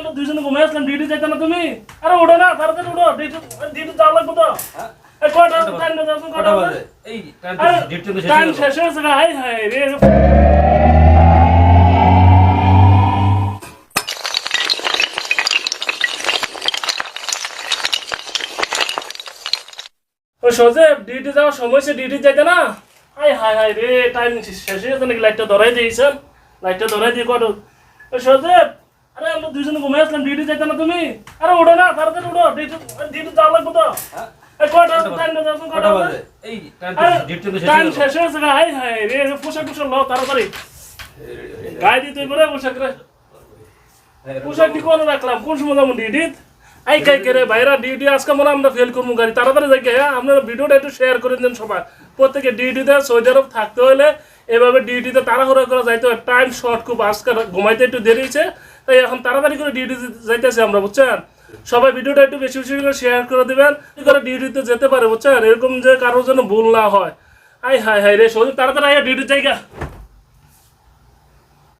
আমরা দুইজনে ঘুমাই আসলাম ডিউটি যাইতে না তুমি? আরে ওঠো না তাড়াতাড়ি ওঠো ডিউটি ডিউটি যাওয়া লাগবে তো। টাইম শেষ হয়ে হয়েছে হাই হাই রে। সজেব ডিউটি যাওয়ার সময় সে ডিউটি যাইতে না? হাই হাই হাই রে টাইম শেষ হয়ে গেছে নাকি লাইটটা ধরাই দিয়েছেন। লাইটটা ধরাই দিয়ে কত সজেব আরে আমরা দুইজনে ঘুমাই আসলাম ডিউটি যাইতে না তুমি? আরে ওঠো না তাড়াতাড়ি ডিউটি ডিউটি যাওয়া লাগবে তো। পোশাক কোন রাখলাম কোন সময় যাব ডিউটি আই কাই করে ভাইরা ডিউটি আজকে মনে আমরা ফেল করব গাড়ি। তাড়াতাড়ি যাই হ্যাঁ? আপনারা ভিডিওটা একটু শেয়ার করে দেন সবাই। প্রত্যেকে ডিউটিতে সৌদি থাকতে হলে এভাবে ডিউটিতে তাড়াহুড়া করে যাইতে হয়। টাইম শর্ট খুব, আজকে ঘুমাইতে একটু দেরি হয়েছে, তাই এখন তাড়াতাড়ি করে ডিউটি যাইতেছে আমরা, বুঝছেন? সবাই ভিডিওটা একটু বেশি বেশি করে শেয়ার করে দিবেন করে ডিউটিতে যেতে পারে, বুঝছেন? এরকম যে কারোর জন্য ভুল না হয়। আই হাই হাই রে, সৌদি, তাড়াতাড়ি আইয়া ডিউটি জায়গা